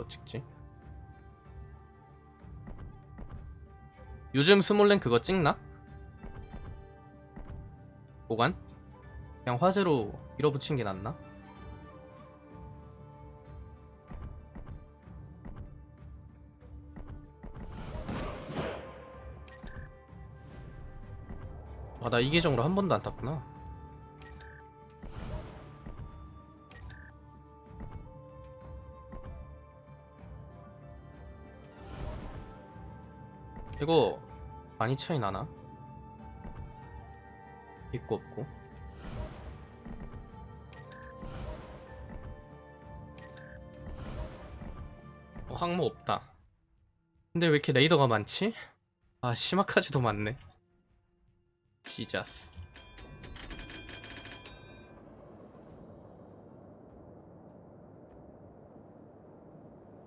뭐 찍지? 요즘 스몰렌 그거 찍나? 보관? 그냥 화제로 밀어붙인 게 낫나? 아, 나 이 계정으로 한 번도 안 탔구나. 이거 많이 차이 나나? 있고 없고. 어, 항모 없다. 근데 왜 이렇게 레이더가 많지? 아, 시마카즈도 많네. 지자스.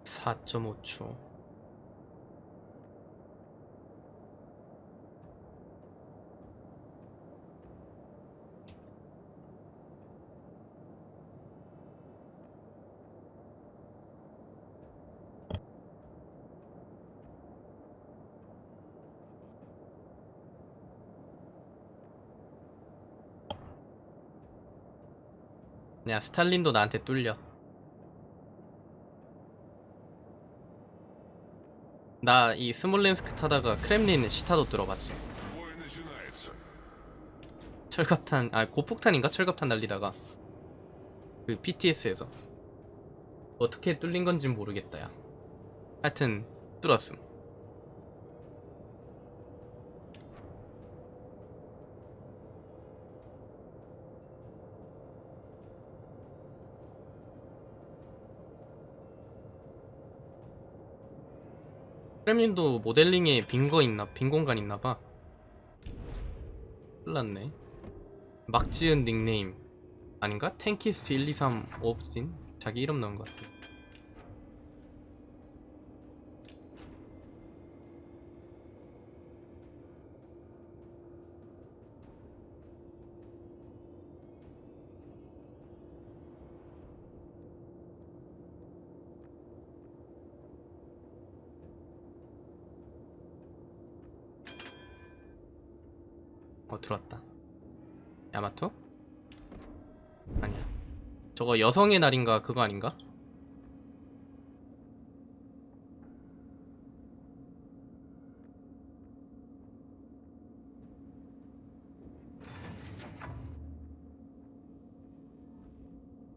(4.5초) 그냥 스탈린도 나한테 뚫려. 나 이 스몰렌스크 타다가 크렘린 시타도 들어봤어. 철갑탄 아 고폭탄인가? 철갑탄 날리다가. 그 PTS에서. 어떻게 뚫린 건진 모르겠다 야. 하여튼 뚫었음. 크렘린도 모델링에 빈 거 있나 빈 공간 있나봐 큰일났네 막 지은 닉네임 아닌가? 탱키스트 123 옵진? 자기 이름 넣은 것 같아 들어왔다 야마토? 아니야 저거 여성의 날인가 그거 아닌가?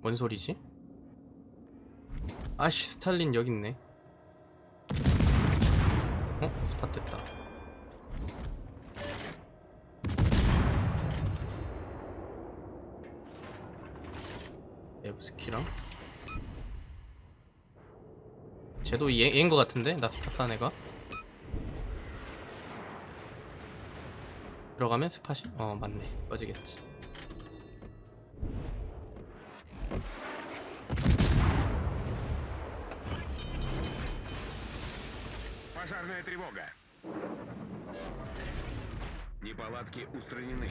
뭔 소리지? 아씨 스탈린 여기 있네 어? 스팟 됐다 스키랑 쟤도 얘, 얘인 것 같은데? 나 스파탄 애가 들어가면 스팟이? 어 맞네 꺼지겠지 Пожарная тревога. Неполадки устранены.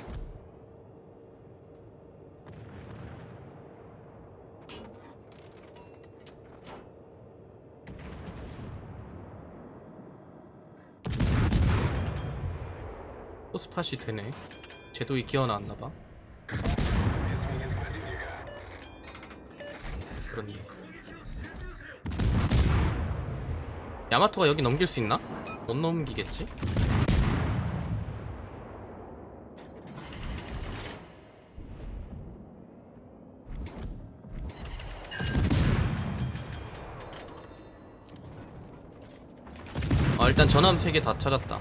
또 스팟이 되네. 쟤도 이 기어 나왔나봐. 그렇네 야마토가 여기 넘길 수 있나? 못 넘기겠지? 아 일단 전함 3개 다 찾았다.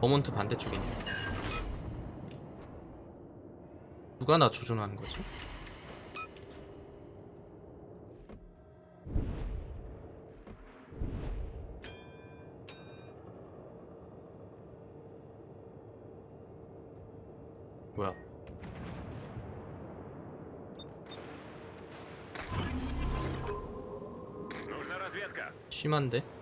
버몬트 반대쪽에 있네 누가 나 조준하는 거지? 뭐야? 심한데?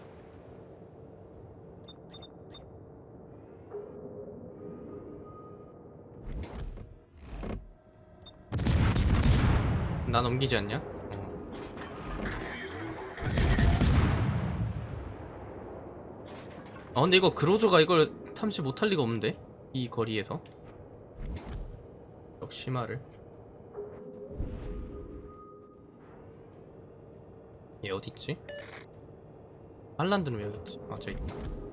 나 넘기지 않냐? 아 근데 이거 그로조가 이걸 탐지 못할 리가 없는데? 이 거리에서 역시 말을 얘 어딨지? 할란드는 왜 여기 있지? 아 저기 있다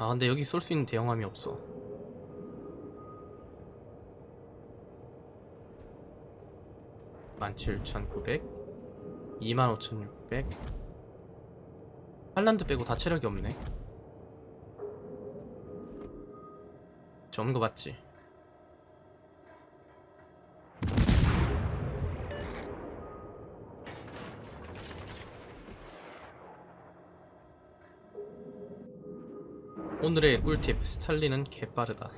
아 근데 여기 쏠 수 있는 대형함이 없어. 17,900 25,600 할란드 빼고 다 체력이 없네. 저 없는 거 맞지? 오늘의 꿀팁 스탈린은 개빠르다.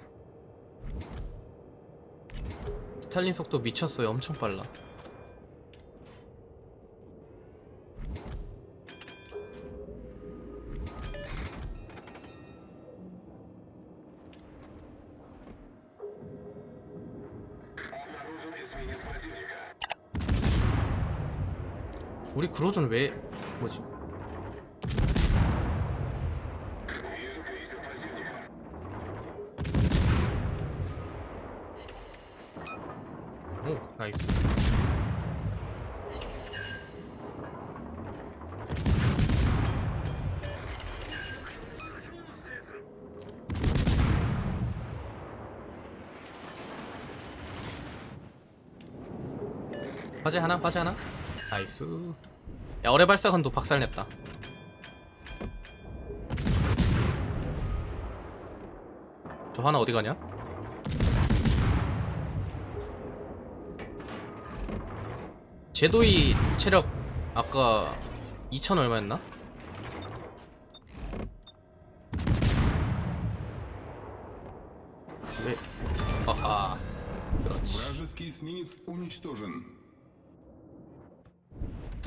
스탈린 속도 미쳤어요. 엄청 빨라. 우리 그로존 왜 뭐지? 화재 하나 화재 하나 나이스 야 어뢰 발사관도 박살냈다 저 하나 어디 가냐? 제도이 체력 아까 2천 얼마였나? 왜? 아하 그렇지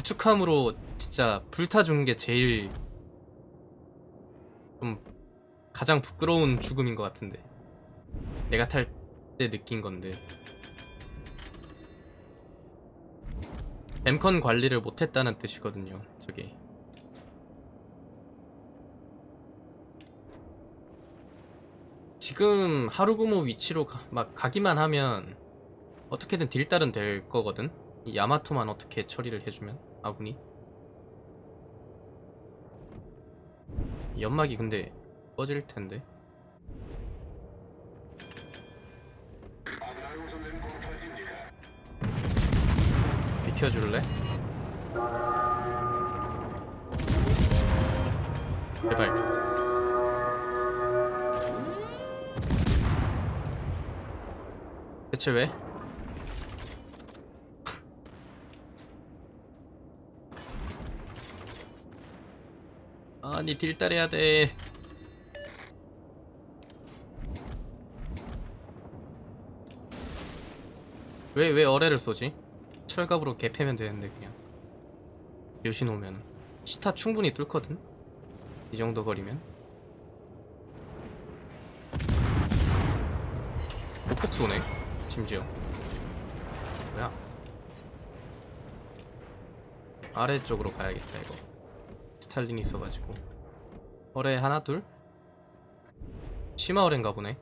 구축함으로 진짜 불타준 게 제일 좀 가장 부끄러운 죽음인 것 같은데. 내가 탈 때 느낀 건데. 엠컨 관리를 못했다는 뜻이거든요 저게. 지금 하루구모 위치로 가, 막 가기만 하면 어떻게든 딜달은 될 거거든? 이 야마토만 어떻게 처리를 해주면? 아군이 연막이 근데 꺼질 텐데 비켜줄래? 제발 대체 왜? 아니 딜달해야 돼. 왜, 왜 어뢰를 쏘지? 철갑으로 개패면 되는데 그냥. 요신 오면. 시타 충분히 뚫거든? 이 정도 거리면. 오폭 쏘네 심지어. 뭐야? 아래쪽으로 가야겠다 이거 스탈린이 있어가지고 어뢰 하나 둘 심화 어뢰인가 보네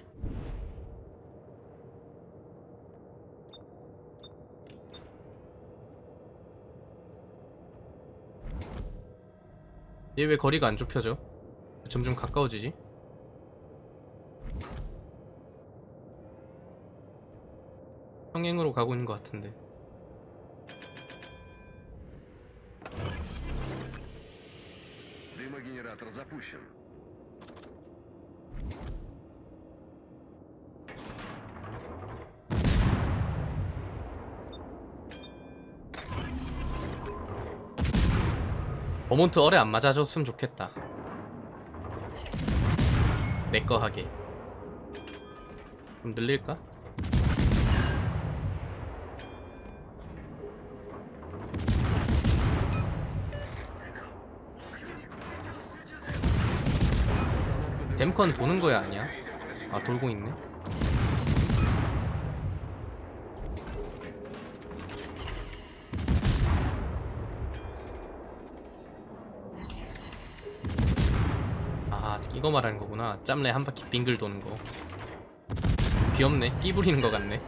얘 왜 거리가 안 좁혀져? 점점 가까워지지? 평행으로 가고 있는 것 같은데 Дымогенератор запущен. 버몬트 어뢰 안 맞아줬으면 좋겠다 내거 하게 좀 늘릴까? 댐컨 도는 거야 아니야? 아 돌고 있네? 아 이거 말하는 거구나. 짬래 한 바퀴 빙글 도는 거. 귀엽네. 끼부리는 거 같네.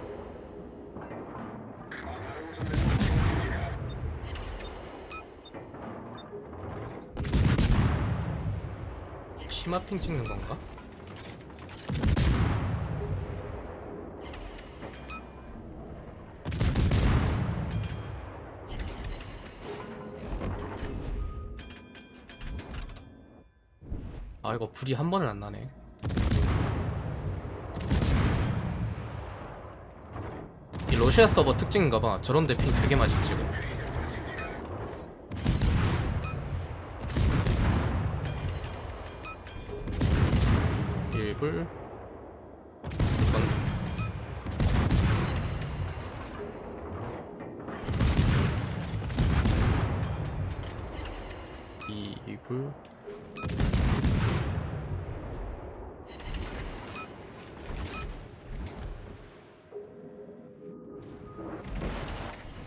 심화핑 찍는 건가? 아 이거 불이 한 번은 안 나네. 이 러시아 서버 특징인가봐. 저런 데핑 되게 많이 찍어. 이건 이불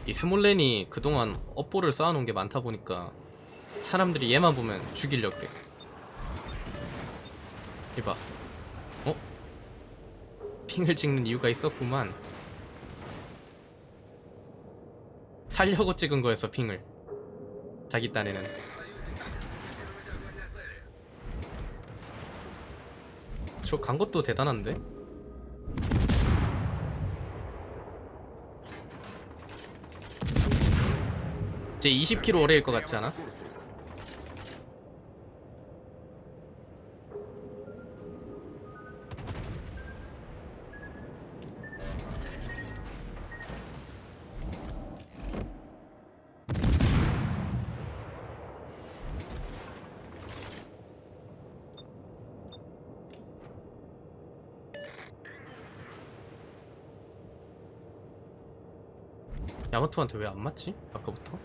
이 스몰렌이 그동안 업보를 쌓아놓은 게 많다 보니까 사람들이 얘만 보면 죽이려고 그래. 이봐. 어? 핑을 찍는 이유가 있었구만 살려고 찍은 거였어 핑을 자기 딴에는 저 간 것도 대단한데? 이제 20km 오래일 것 같지 않아? 야마토한테 왜 안 맞지? 아까부터?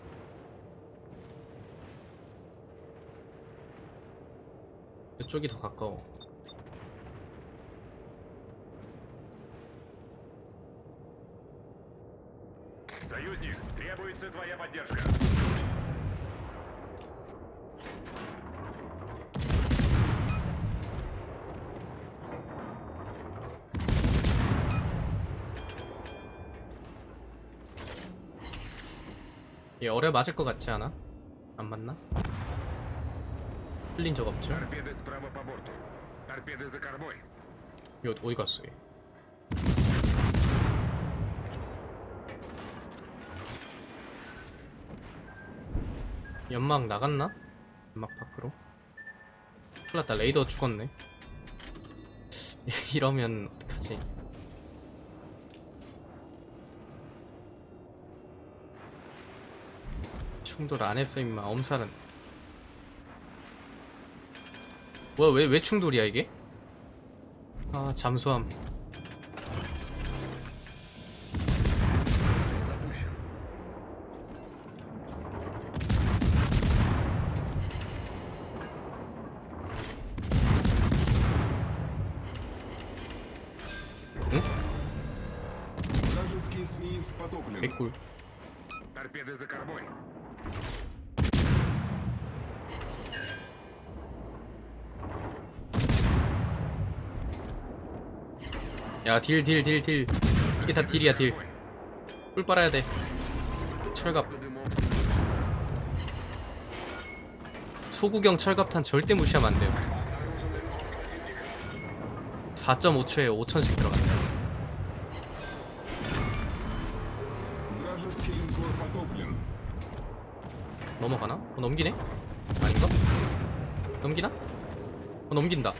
이쪽이 더 가까워. Союзник, требуется твоя поддержка. 얘 어뢰 맞을 것 같지 않아? 안 맞나? 틀린 적 없죠? 이거 어디 갔어 얘? 연막 나갔나? 연막 밖으로? 큰일 났다 레이더 죽었네 이러면 어떡하지 충돌 안 했어 임마 엄살은 뭐야 왜, 왜 충돌이야 이게? 아 잠수함 Запущен. Вражеский эсминец потоплен. 개꿀 Торпеды за кормой. 야 딜 딜 딜 딜 이게 다 딜이야 딜꿀 빨아야 돼 철갑 소구경 철갑탄 절대 무시하면 안 돼요 4.5초에 5천씩 들어간다 넘어가나? 어, 넘기네? 아닌가? 넘기나? 어, 넘긴다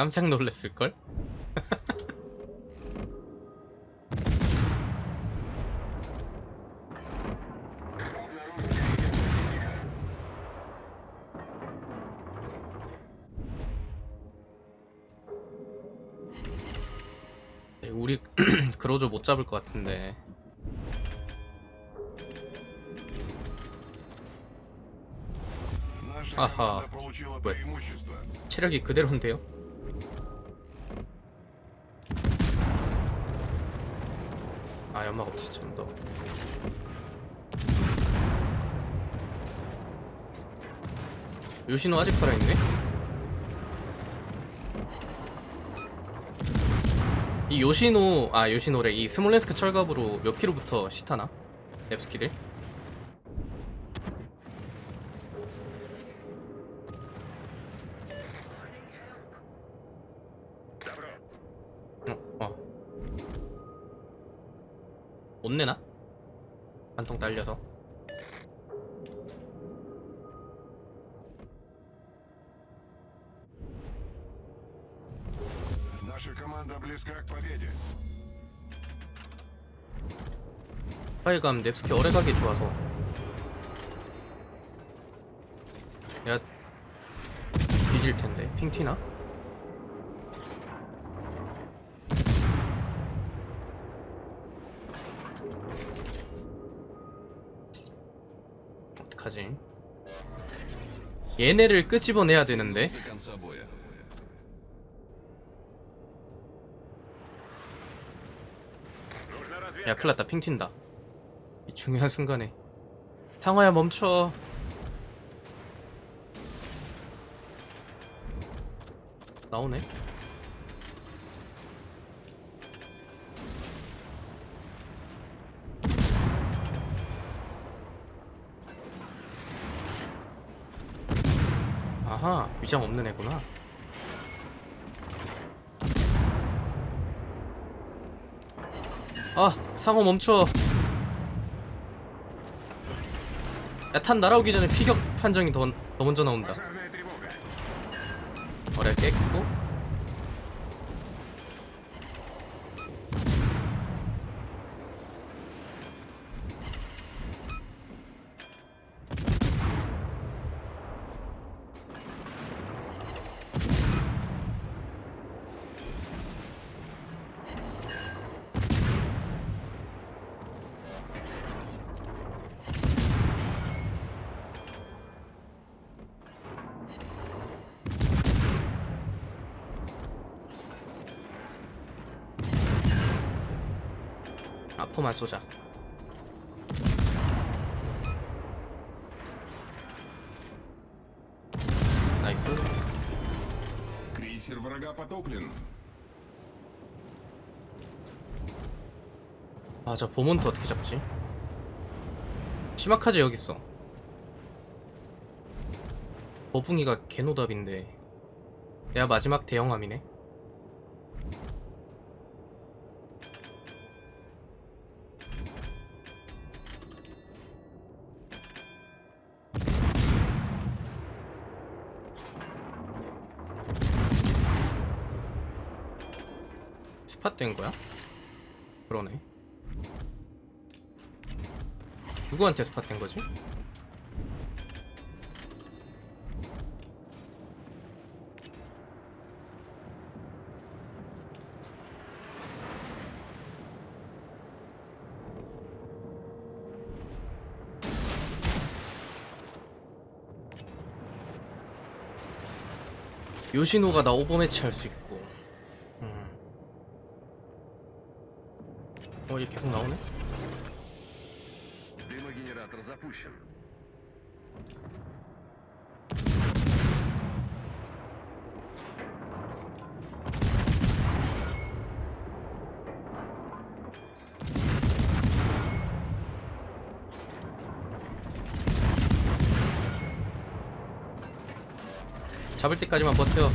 깜짝 놀랐을걸? 네, 우리 그로저 못 잡을 것 같은데 아하 왜 체력이 그대로인데요? 연막 없지 참더 요시노 아직 살아있네? 이 요시노 아 요시노래 이 스몰렌스크 철갑으로 몇 킬로부터 시타나? 앱스키들? 못 내나? 반통 딸려서 파일감 넵스키 오래 가기 좋아서 야 뒤질 텐데 핑 튀나? 어떡하지? 얘네를 끄집어내야 되는데. 야 큰일났다. 핑튄다. 이 중요한 순간에. 상화야 멈춰. 나오네? 위장 없는 애구나. 아 상호 멈춰. 야탄 날아오기 전에 피격 판정이 더, 더 먼저 나온다. 어뢰 깼고. 아포만 쏘자 나이스 Крейсер врага потоплен. 아 저 보몬트 어떻게 잡지? 시마카즈 여기 있어 버붕이가 개노답인데 내가 마지막 대형함이네 스팟 된 거야? 그러네 누구한테 스팟 된 거지? 요시노가 나 오버매치 할 수 있고 음. 어, 얘 계속 나오네? Дымогенератор запущен. 잡을 때까지만 버텨.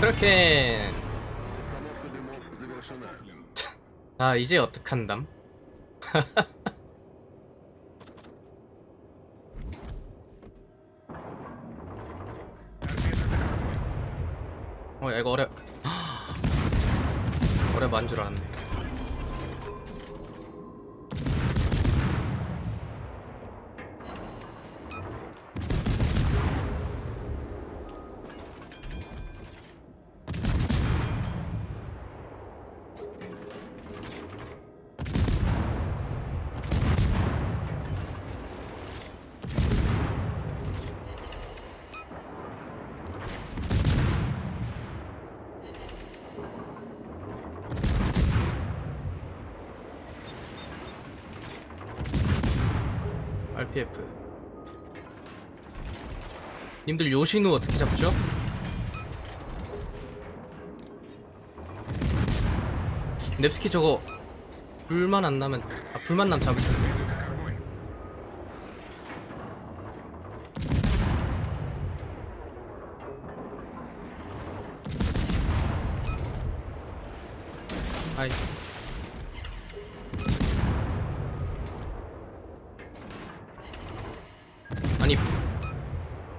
그렇게 아 이제 어떡한담? 님들 요시누 어떻게 잡죠? 넵스키 저거 불만 안 나면 아 불만 나면 잡을 텐데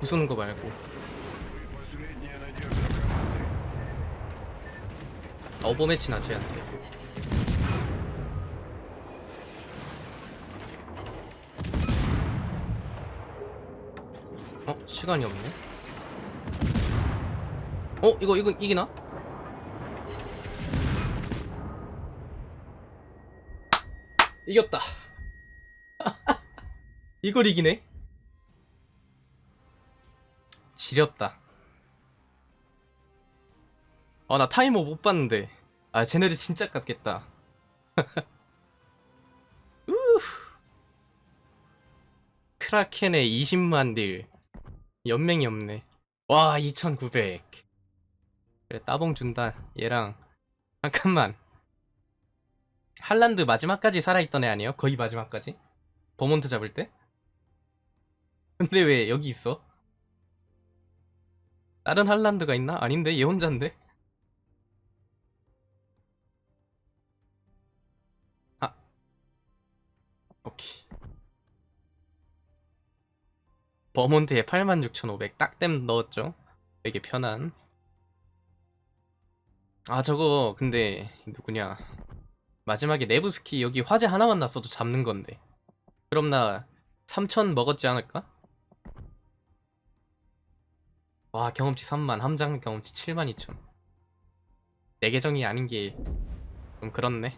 쏘는 거 말고 어버매치 나 쟤한테 어? 시간이 없네 어? 이거 이거 이기나? 이겼다 이걸 이기네 지렸다 아 나 타이머 못 봤는데 아 쟤네들 진짜 우후. 크라켄의 20만 딜 연맹이 없네 와 2900 그래 따봉 준다 얘랑 잠깐만 할란드 마지막까지 살아있던 애 아니에요? 거의 마지막까지? 버몬트 잡을 때? 근데 왜 여기 있어? 다른 할란드가 있나? 아닌데? 얘 혼자인데? 아. 오케이. 버몬트에 86,500 딱댐 넣었죠? 되게 편한. 아 저거 근데 누구냐. 마지막에 네브스키 여기 화재 하나만 났어도 잡는 건데. 그럼 나 3천 먹었지 않을까? 와 경험치 3만 함장 경험치 7만 2천. 내 계정이 아닌 게 좀 그렇네